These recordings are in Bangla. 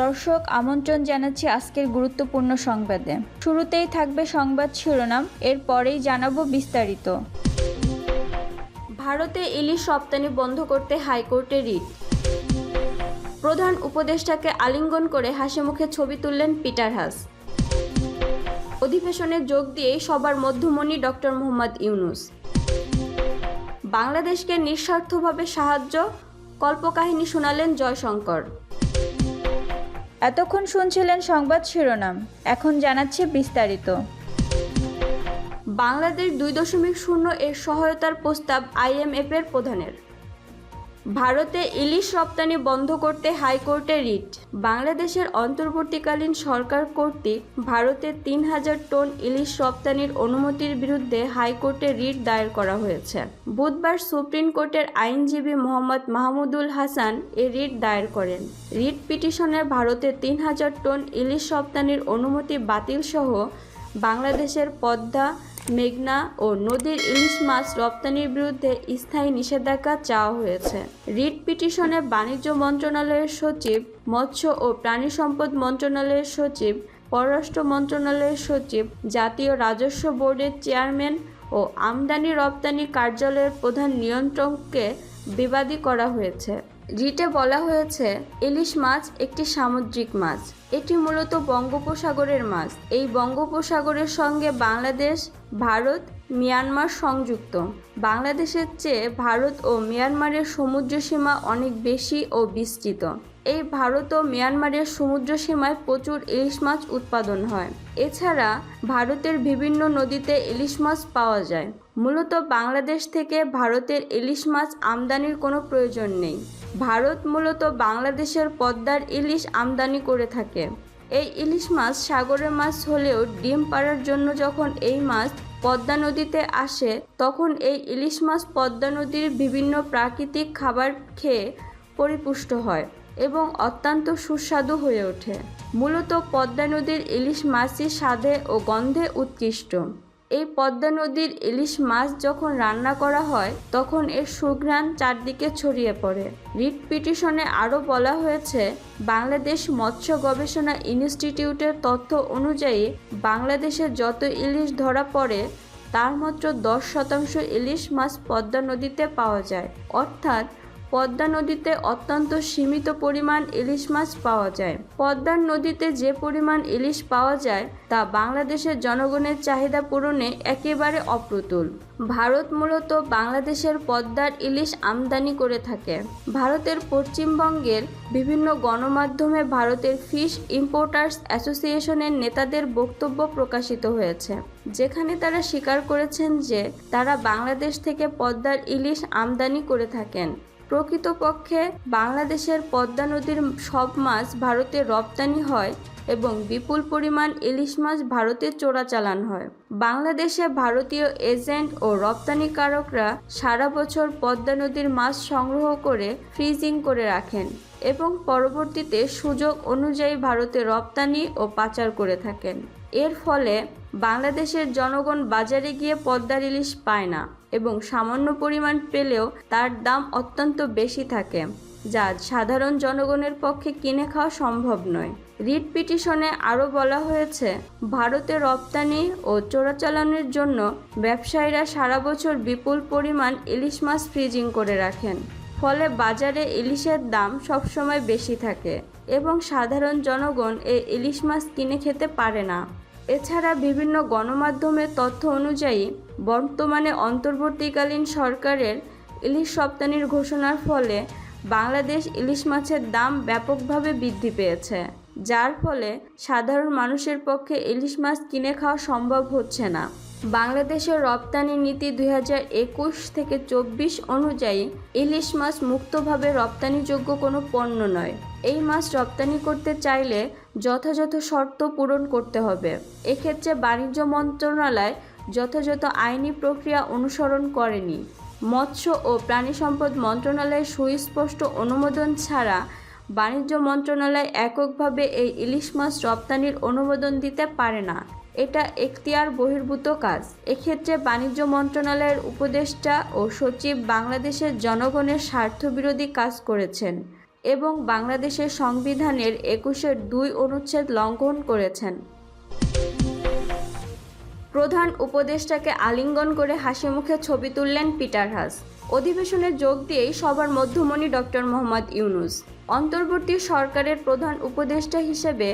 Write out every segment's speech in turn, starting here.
দর্শক, আমন্ত্রণ জানাচ্ছি আজকের গুরুত্বপূর্ণ সংবাদে। শুরুতেই থাকবে সংবাদ শিরোনাম, এরপরেই জানাব বিস্তারিত। ভারতে ইলিশ রপ্তানি বন্ধ করতে হাইকোর্টে রিট। প্রধান উপদেষ্টাকে আলিঙ্গন করে হাসি মুখে ছবি তুললেন পিটার হাস। অধিবেশনে যোগ দিয়ে সবার মধ্যমণি ডক্টর মোহাম্মদ ইউনুস। বাংলাদেশকে নিঃস্বার্থভাবে সাহায্য, কল্পকাহিনী শোনালেন জয়শঙ্কর। এতক্ষণ শুনছিলেন সংবাদ শিরোনাম, এখন জানাচ্ছি বিস্তারিত। বাংলাদেশ দুই দশমিক শূন্য এর সহায়তার প্রস্তাব আইএমএফ এর প্রধানের। ভারতে ইলিশ রপ্তানি বন্ধ করতে হাইকোর্টে রিট। বাংলাদেশের অন্তর্বর্তীকালীন সরকার কর্তৃক ভারতে তিন হাজার টন ইলিশ রপ্তানির অনুমতির বিরুদ্ধে হাইকোর্টে রিট দায়ের করা হয়েছে। বুধবার সুপ্রিম কোর্টের আইনজীবী মোহাম্মদ মাহমুদুল হাসান এ রিট দায়ের করেন। রিট পিটিশনে ভারতে তিন হাজার টন ইলিশ রপ্তানির অনুমতি বাতিল সহ বাংলাদেশের পদ্মা মেঘনা ও নদীর ইলিশ মাছ রপ্তানির বিরুদ্ধে স্থায়ী নিষেধাজ্ঞা চাওয়া হয়েছে। রিট পিটিশনে বাণিজ্য মন্ত্রণালয়ের সচিব, মৎস্য ও প্রাণী সম্পদ মন্ত্রণালয়ের সচিব, পররাষ্ট্র মন্ত্রণালয়ের সচিব, জাতীয় রাজস্ব বোর্ডের চেয়ারম্যান ও আমদানি রপ্তানি কার্যালয়ের প্রধান নিয়ন্ত্রককে বিবাদী করা হয়েছে। রিটে বলা হয়েছে, ইলিশ মাছ একটি সামুদ্রিক মাছ। এটি মূলত বঙ্গোপসাগরের মাছ। এই বঙ্গোপসাগরের সঙ্গে বাংলাদেশ, ভারত, মিয়ানমার সংযুক্ত। বাংলাদেশের চেয়ে ভারত ও মিয়ানমারের সমুদ্র সীমা অনেক বেশি ও বিস্তৃত। এই ভারত ও মিয়ানমারের সমুদ্র সীমায় প্রচুর ইলিশ মাছ উৎপাদন হয়। এছাড়া ভারতের বিভিন্ন নদীতে ইলিশ মাছ পাওয়া যায়। মূলত বাংলাদেশ থেকে ভারতের ইলিশ মাছ আমদানির কোনো প্রয়োজন নেই। ভারত মূলত বাংলাদেশের পদ্মার ইলিশ আমদানি করে থাকে। এই ইলিশ মাছ সাগরের মাছ হলেও ডিম পাড়ার জন্য যখন এই মাছ পদ্মা নদীতে আসে, তখন এই ইলিশ মাছ পদ্মা নদীর বিভিন্ন প্রাকৃতিক খাবার খেয়ে পরিপুষ্ট হয় এবং অত্যন্ত সুস্বাদু হয়ে ওঠে। মূলত পদ্মা নদীর ইলিশ মাছই স্বাদে ও গন্ধে উৎকৃষ্ট। এই পদ্মা নদীর ইলিশ মাছ যখন রান্না করা হয়, তখন এর সুঘ্রাণ চারদিকে ছড়িয়ে পড়ে। রিট পিটিশনে আরও বলা হয়েছে, বাংলাদেশ মৎস্য গবেষণা ইনস্টিটিউটের তথ্য অনুযায়ী বাংলাদেশে যত ইলিশ ধরা পড়ে, তার মাত্র দশ শতাংশ ইলিশ মাছ পদ্মা নদীতে পাওয়া যায়। অর্থাৎ পদ্মা নদীতে অত্যন্ত সীমিত পরিমাণ ইলিশ মাছ পাওয়া যায়। পদ্মার নদীতে যে পরিমাণ ইলিশ পাওয়া যায়, তা বাংলাদেশের জনগণের চাহিদা পূরণে একেবারে অপ্রতুল। ভারত মূলত বাংলাদেশের পদ্মার ইলিশ আমদানি করে থাকে। ভারতের পশ্চিমবঙ্গের বিভিন্ন গণমাধ্যমে ভারতের ফিশ ইম্পোর্টার্স অ্যাসোসিয়েশনের নেতাদের বক্তব্য প্রকাশিত হয়েছে, যেখানে তারা স্বীকার করেছেন যে তারা বাংলাদেশ থেকে পদ্মার ইলিশ আমদানি করে থাকেন। প্রকৃতপক্ষে বাংলাদেশের পদ্মা নদীর সব মাছ ভারতে রপ্তানি হয় এবং বিপুল পরিমাণ ইলিশ মাছ ভারতে চোরাচালান হয়। বাংলাদেশে ভারতীয় এজেন্ট ও রপ্তানিকারকরা সারা বছর পদ্মা নদীর মাছ সংগ্রহ করে ফ্রিজিং করে রাখেন এবং পরবর্তীতে সুযোগ অনুযায়ী ভারতে রপ্তানি ও পাচার করে থাকেন। এর ফলে বাংলাদেশের জনগণ বাজারে গিয়ে পদ্মার ইলিশ পায় না এবং সামান্য পরিমাণ পেলেও তার দাম অত্যন্ত বেশি থাকে, যা সাধারণ জনগণের পক্ষে কিনে খাওয়া সম্ভব নয়। রিট পিটিশনে আরও বলা হয়েছে, ভারতে রপ্তানি ও চোরাচালানের জন্য ব্যবসায়ীরা সারা বছর বিপুল পরিমাণ ইলিশ মাছ ফ্রিজিং করে রাখেন। ফলে বাজারে ইলিশের দাম সবসময় বেশি থাকে এবং সাধারণ জনগণ এই ইলিশ মাছ কিনে খেতে পারে না। এছাড়া বিভিন্ন গণমাধ্যমের তথ্য অনুযায়ী, বর্তমানে অন্তর্বর্তীকালীন সরকারের ইলিশ রপ্তানির ঘোষণার ফলে বাংলাদেশ ইলিশ মাছের দাম ব্যাপকভাবে বৃদ্ধি পেয়েছে, যার ফলে সাধারণ মানুষের পক্ষে ইলিশ মাছ কিনে খাওয়া সম্ভব হচ্ছে না। বাংলাদেশের রপ্তানি নীতি দুই থেকে চব্বিশ অনুযায়ী ইলিশ মাছ মুক্তভাবে রপ্তানিযোগ্য কোনো পণ্য নয়। এই মাছ রপ্তানি করতে চাইলে যথাযথ শর্ত পূরণ করতে হবে। এক্ষেত্রে বাণিজ্য মন্ত্রণালয় যথাযথ আইনি প্রক্রিয়া অনুসরণ করেনি। মৎস্য ও প্রাণী সম্পদ মন্ত্রণালয়ের সুস্পষ্ট অনুমোদন ছাড়া বাণিজ্য মন্ত্রণালয় এককভাবে এই ইলিশ মাছ রপ্তানির অনুমোদন দিতে পারে না। এটা এখতিয়ার বহির্ভূত কাজ। এক্ষেত্রে বাণিজ্য মন্ত্রণালয়ের উপদেষ্টা ও সচিব বাংলাদেশের জনগণের স্বার্থবিরোধী কাজ করেছেন এবং বাংলাদেশের সংবিধানের একুশের দুই অনুচ্ছেদ লঙ্ঘন করেছেন। প্রধান উপদেষ্টাকে আলিঙ্গন করে হাসি মুখে ছবি তুললেন পিটার হাস। অধিবেশনে যোগ দিয়েই সবার মধ্যমণি ডক্টর মোহাম্মদ ইউনুস। অন্তর্বর্তী সরকারের প্রধান উপদেষ্টা হিসেবে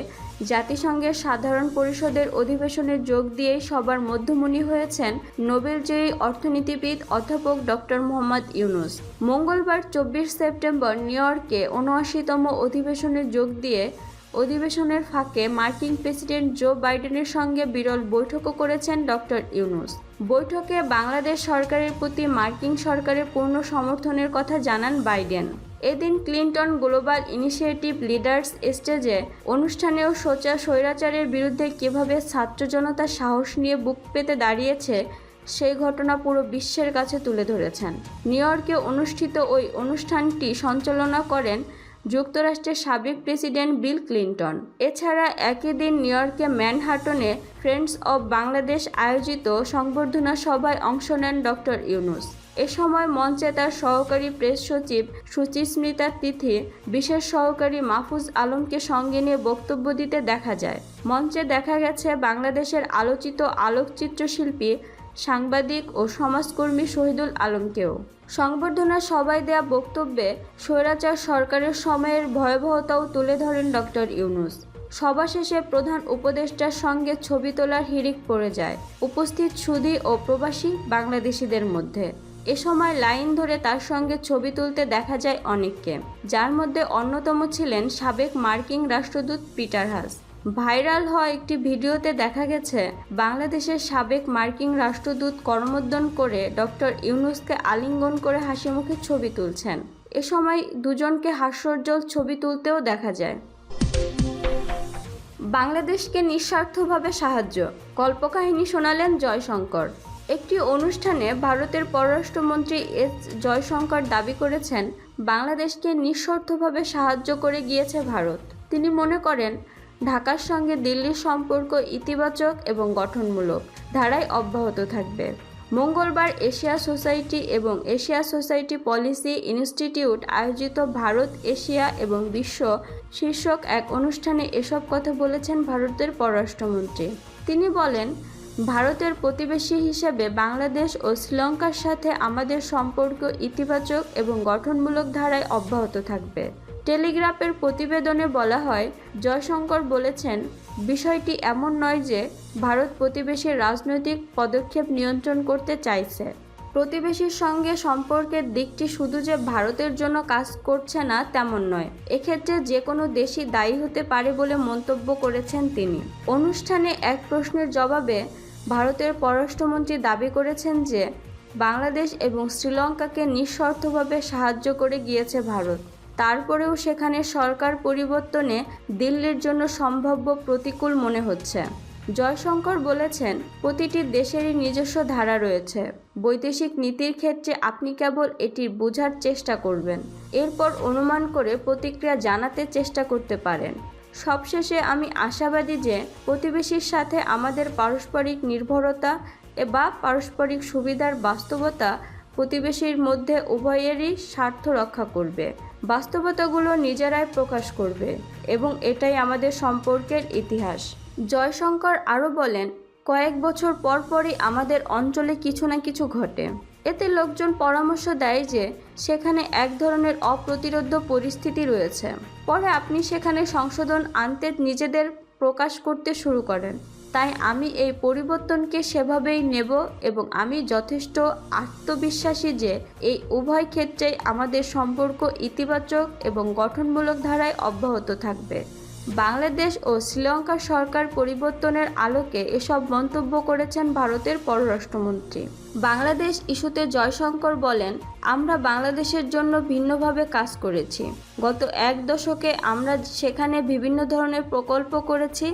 জাতিসংঘের সাধারণ পরিষদের অধিবেশনে যোগ দিয়েই সবার মধ্যমণি হয়েছেন নোবেলজয়ী অর্থনীতিবিদ অধ্যাপক ডক্টর মোহাম্মদ ইউনুস। মঙ্গলবার চব্বিশ সেপ্টেম্বর নিউ ইয়র্কে উনআশিতম অধিবেশনে যোগ দিয়ে অধিবেশনের ফাঁকে মার্কিন প্রেসিডেন্ট জো বাইডেনের সঙ্গে বিরল বৈঠকও করেছেন ডক্টর ইউনুস। বৈঠকে বাংলাদেশ সরকারের প্রতি মার্কিন সরকারের পূর্ণ সমর্থনের কথা জানান বাইডেন। এদিন ক্লিন্টন গ্লোবাল ইনিশিয়েটিভ লিডার্স স্টেজে অনুষ্ঠানেও সোচা স্বৈরাচারের বিরুদ্ধে কীভাবে ছাত্র জনতা সাহস নিয়ে বুক পেতে দাঁড়িয়েছে, সেই ঘটনা পুরো বিশ্বের কাছে তুলে ধরেছেন। নিউ ইয়র্কে অনুষ্ঠিত ওই অনুষ্ঠানটি সঞ্চালনা করেন যুক্তরাষ্ট্রের সাবেক প্রেসিডেন্ট বিল ক্লিন্টন। এছাড়া একই দিন নিউ ইয়র্কে ম্যানহাটনে ফ্রেন্ডস অব বাংলাদেশ আয়োজিত সংবর্ধনা সভায় অংশ নেন ডক্টর ইউনুস। এ সময় মঞ্চে তার সহকারী প্রেস সচিব সুচিস্মিতা তিথি, বিশেষ সহকারী মাহফুজ আলমকে সঙ্গে নিয়ে বক্তব্য দিতে দেখা যায়। মঞ্চে দেখা গেছে বাংলাদেশের আলোচিত আলোকচিত্র শিল্পী সাংবাদিক ও সমাজকর্মী শহীদুল আলমকেও। সংবর্ধনা সবাই দেয়া বক্তব্যে স্বৈরাচার সরকারের সময়ের ভয়াবহতাও তুলে ধরেন ডক্টর ইউনুস। সভা শেষে প্রধান উপদেষ্টার সঙ্গে ছবি তোলার হিড়িক পড়ে যায়। উপস্থিত সুধী ও প্রবাসী বাংলাদেশিদের মধ্যে। এ সময় লাইন ধরে তার সঙ্গে ছবি তুলতে দেখা যায় অনেককে। যার মধ্যে অন্যতম ছিলেন সাবেক মার্কিন রাষ্ট্রদূত পিটার হাস। ভাইরাল হওয়া একটি ভিডিওতে দেখা গেছে, বাংলাদেশের সাবেক মার্কিন রাষ্ট্রদূত করমর্দন করে ডক্টর ইউনুসকে আলিঙ্গন করে হাসি মুখে ছবি তুলছেন। এ সময় দুজনকে হাস্যজ্জ্বল ছবি তুলতেও দেখা যায়। বাংলাদেশকে নিঃস্বার্থভাবে সাহায্য। কল্পকাহিনী শোনালেন জয়শঙ্কর। একটি অনুষ্ঠানে ভারতের পররাষ্ট্রমন্ত্রী এস জয়শঙ্কর দাবি করেছেন, বাংলাদেশকে নিঃস্বার্থভাবে সাহায্য করে গিয়েছে ভারত। তিনি মনে করেন ঢাকার সঙ্গে দিল্লির সম্পর্ক ইতিবাচক এবং গঠনমূলক, ধারায় অব্যাহত থাকবে। মঙ্গলবার এশিয়া সোসাইটি এবং এশিয়া সোসাইটি পলিসি ইনস্টিটিউট আয়োজিত ভারত, এশিয়া এবং বিশ্ব শীর্ষক এক অনুষ্ঠানে এসব কথা বলেছেন ভারতের পররাষ্ট্রমন্ত্রী। তিনি বলেন, ভারতের প্রতিবেশী হিসেবে বাংলাদেশ ও শ্রীলঙ্কার সাথে আমাদের সম্পর্ক ইতিবাচক এবং গঠনমূলক ধারায় অব্যাহত থাকবে। টেলিগ্রাফের প্রতিবেদনে বলা হয়, জয়শঙ্কর বলেছেন, বিষয়টি এমন নয় যে ভারত প্রতিবেশীর রাজনৈতিক পদক্ষেপ নিয়ন্ত্রণ করতে চাইছে। প্রতিবেশীর সঙ্গে সম্পর্কের দিকটি শুধু যে ভারতের জন্য কাজ করছে না তেমন নয়, এক্ষেত্রে যে কোনো দেশই দায়ী হতে পারে বলে মন্তব্য করেছেন তিনি। অনুষ্ঠানে এক প্রশ্নের জবাবে ভারতের পররাষ্ট্রমন্ত্রী দাবি করেছেন যে, বাংলাদেশ এবং শ্রীলঙ্কাকে নিঃশর্তভাবে সাহায্য করে গিয়েছে ভারত। তারপরেও সেখানে সরকার পরিবর্তনে দিল্লির জন্য সম্ভাব্য প্রতিকূল মনে হচ্ছে। জয়শঙ্কর বলেছেন, প্রতিটি দেশেরই নিজস্ব ধারা রয়েছে। বৈদেশিক নীতির ক্ষেত্রে আপনি কেবল এটি বোঝার চেষ্টা করবেন। এরপর অনুমান করে প্রতিক্রিয়া জানাতে চেষ্টা করতে পারেন। সবশেষে আমি আশাবাদী যে প্রতিবেশীর সাথে আমাদের পারস্পরিক নির্ভরতা বা পারস্পরিক সুবিধার বাস্তবতা প্রতিবেশীর মধ্যে উভয়েরই স্বার্থ রক্ষা করবে, বাস্তবতাগুলো নিজেরাই প্রকাশ করবে, এবং এটাই আমাদের সম্পর্কের ইতিহাস। জয়শঙ্কর আরও বলেন, কয়েক বছর পর পরই আমাদের অঞ্চলে কিছু না কিছু ঘটে। এতে লোকজন পরামর্শ দেয় যে, সেখানে এক ধরনের অপ্রতিরোধ্য পরিস্থিতি রয়েছে। পরে আপনি সেখানে সংশোধন আনতে নিজেদের প্রকাশ করতে শুরু করেন। তাই আমি এই পরিবর্তনকে সেভাবেই নেব এবং আমি যথেষ্ট আত্মবিশ্বাসী যে এই উভয় ক্ষেত্রেই আমাদের সম্পর্ক ইতিবাচক এবং গঠনমূলক ধারায় অব্যাহত থাকবে। বাংলাদেশ ও শ্রীলঙ্কা সরকার পরিবর্তনের আলোকে এসব মন্তব্য করেছেন ভারতের পররাষ্ট্রমন্ত্রী। বাংলাদেশ ইস্যুতে জয়শঙ্কর বলেন, আমরা বাংলাদেশের জন্য ভিন্নভাবে কাজ করেছি। গত এক দশকে আমরা সেখানে বিভিন্ন ধরনের প্রকল্প করেছি।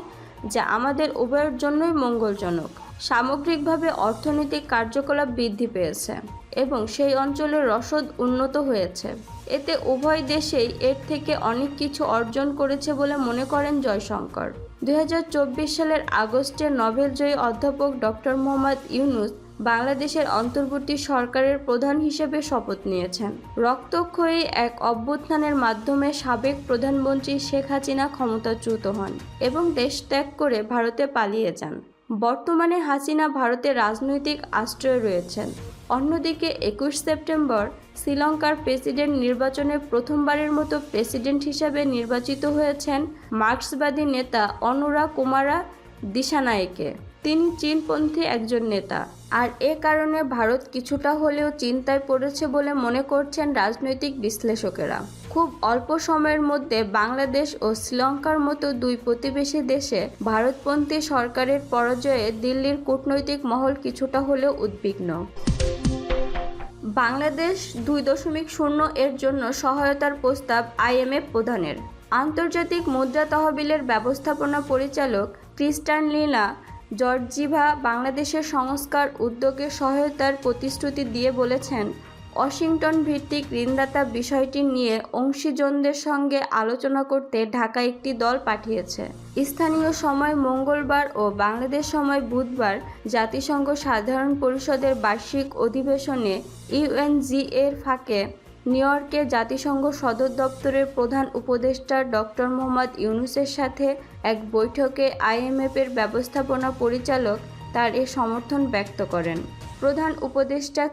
যা আমাদের উভয়ের জন্যই মঙ্গলজনক। সামগ্রিকভাবে অর্থনৈতিক কার্যকলাপ বৃদ্ধি পেয়েছে এবং সেই অঞ্চলের রসদ উন্নত হয়েছে। এতে উভয় দেশেই এর থেকে অনেক কিছু অর্জন করেছে বলে মনে করেন জয়শঙ্কর। দুই হাজার চব্বিশ সালের আগস্টে নোবেলজয়ী অধ্যাপক ডক্টর মোহাম্মদ ইউনুস বাংলাদেশের অন্তর্বর্তী সরকারের প্রধান হিসেবে শপথ নিয়েছেন। রক্তক্ষয়ী এক অভ্যুত্থানের মাধ্যমে সাবেক প্রধানমন্ত্রী শেখ হাসিনা ক্ষমতাচ্যুত হন এবং দেশ ত্যাগ করে ভারতে পালিয়ে যান। বর্তমানে হাসিনা ভারতে রাজনৈতিক আশ্রয় রয়েছেন। অন্যদিকে একুশ সেপ্টেম্বর শ্রীলঙ্কার প্রেসিডেন্ট নির্বাচনে প্রথমবারের মতো প্রেসিডেন্ট হিসেবে নির্বাচিত হয়েছেন মার্ক্সবাদী নেতা অনুরা কুমারা দিশানায়েকে তিনি চীনপন্থী একজন নেতা। আর এ কারণে ভারত কিছুটা হলেও চিন্তায় পড়েছে বলে মনে করছেন রাজনৈতিক বিশ্লেষকেরা। খুব অল্প সময়ের মধ্যে বাংলাদেশ ও শ্রীলঙ্কার মতো দুই প্রতিবেশী দেশে ভারতপন্থী সরকারের পরাজয়ে দিল্লির কূটনৈতিক মহল কিছুটা হলেও উদ্বিগ্ন। বাংলাদেশ দুই দশমিক শূন্য এর জন্য সহায়তার প্রস্তাব আইএমএফ প্রধানের। আন্তর্জাতিক মুদ্রা তহবিলের ব্যবস্থাপনা পরিচালক ক্রিস্টান লীলা জর্জিভা বাংলাদেশের সংস্কার উদ্যোগে সহায়তার প্রতিশ্রুতি দিয়ে বলেছেন, ওয়াশিংটন ভিত্তিক ঋণদাতা বিষয়টি নিয়ে অংশীজনদের সঙ্গে আলোচনা করতে ঢাকা একটি দল পাঠিয়েছে। স্থানীয় সময় মঙ্গলবার ও বাংলাদেশ সময় বুধবার জাতিসংঘ সাধারণ পরিষদের বার্ষিক অধিবেশনে ইউএনজিএর ফাঁকে নিউ ইয়র্কে জাতিসংঘ সদর দপ্তরের প্রধান উপদেষ্টা ডক্টর মোহাম্মদ ইউনুসের সাথে এক বৈঠকে আইএমএফের ব্যবস্থাপনা পরিচালক তার এ সমর্থন ব্যক্ত করেন। প্রধান উপদেষ্টা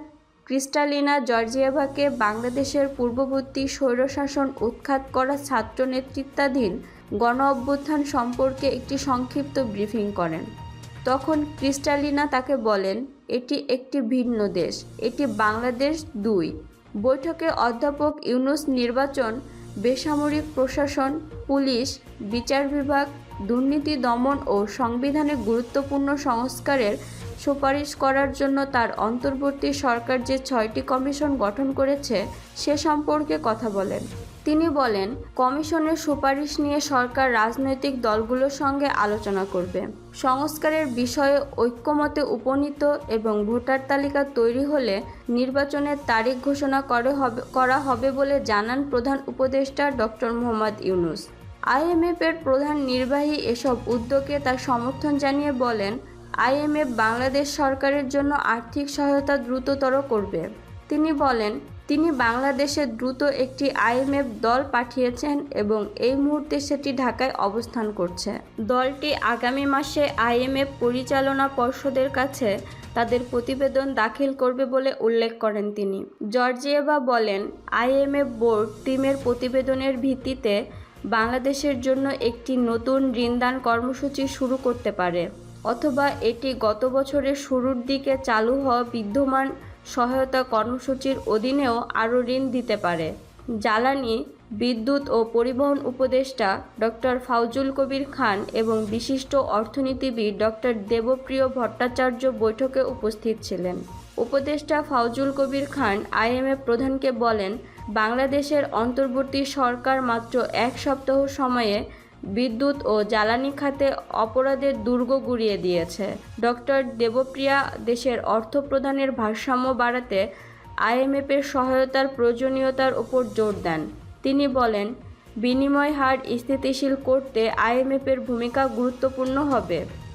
ক্রিস্টালিনা জর্জিয়েভাকে বাংলাদেশের পূর্ববর্তী স্বৈরশাসন উৎখাত করা ছাত্র নেতৃত্বাধীন গণ অভ্যুত্থান সম্পর্কে একটি সংক্ষিপ্ত ব্রিফিং করেন। তখন ক্রিস্টালিনা তাকে বলেন, এটি একটি ভিন্ন দেশ, এটি বাংলাদেশ দুই। বৈঠকে অধ্যাপক ইউনুস নির্বাচন, বেসামরিক প্রশাসন, পুলিশ, বিচার বিভাগ, দুর্নীতি দমন ও সংবিধানে গুরুত্বপূর্ণ সংস্কারের সুপারিশ করার জন্য তার অন্তর্বর্তী সরকার যে ছয়টি কমিশন গঠন করেছে, সে সম্পর্কে কথা বলেন। তিনি বলেন, কমিশনের সুপারিশ নিয়ে সরকার রাজনৈতিক দলগুলোর সঙ্গে আলোচনা করবে। সংস্কারের বিষয়ে ঐক্যমতে উপনীত এবং ভোটার তালিকা তৈরি হলে নির্বাচনের তারিখ ঘোষণা করে হবে, করা হবে বলে জানান প্রধান উপদেষ্টা ডক্টর মোহাম্মদ ইউনুস। আইএমএফের প্রধান নির্বাহী এসব উদ্যোগে তার সমর্থন জানিয়ে বলেন আইএমএফ বাংলাদেশ সরকারের জন্য আর্থিক সহায়তা দ্রুততর করবে। তিনি বলেন, তিনি বাংলাদেশে দ্রুত একটি আইএমএফ দল পাঠিয়েছেন এবং এই মুহূর্তে সেটি ঢাকায় অবস্থান করছে। দলটি আগামী মাসে আইএমএফ পরিচালনা পর্ষদের কাছে তাদের প্রতিবেদন দাখিল করবে বলে উল্লেখ করেন তিনি। জর্জিয়েভা বলেন, আইএমএফ বোর্ড টিমের প্রতিবেদনের ভিত্তিতে বাংলাদেশের জন্য একটি নতুন ঋণদান কর্মসূচি শুরু করতে পারে। অথবা এটি গত বছরের শুরুর দিকে চালু হওয়া বিদ্যমান সহায়তা কর্মসূচির অধীনেও আরও ঋণ দিতে পারে। জ্বালানি, বিদ্যুৎ ও পরিবহন উপদেষ্টা ডক্টর ফাউজুল কবির খান এবং বিশিষ্ট অর্থনীতিবিদ ডক্টর দেবপ্রিয় ভট্টাচার্য বৈঠকে উপস্থিত ছিলেন। উপদেষ্টা ফাউজুল কবির খান আইএমএফ প্রধানকে বলেন, বাংলাদেশের অন্তর্বর্তী সরকার মাত্র এক সপ্তাহ সময়ে বিদ্যুৎ ও জ্বালানি খাতে অপরাধের দুর্গ গুড়িয়ে দিয়েছে। ডক্টর দেবপ্রিয়া দেশের অর্থ প্রদানের ভারসাম্য বাড়াতে আইএমএফের সহায়তার প্রয়োজনীয়তার উপর জোর দেন। তিনি বলেন, বিনিময় হার স্থিতিশীল করতে আইএমএফের ভূমিকা গুরুত্বপূর্ণ হবে।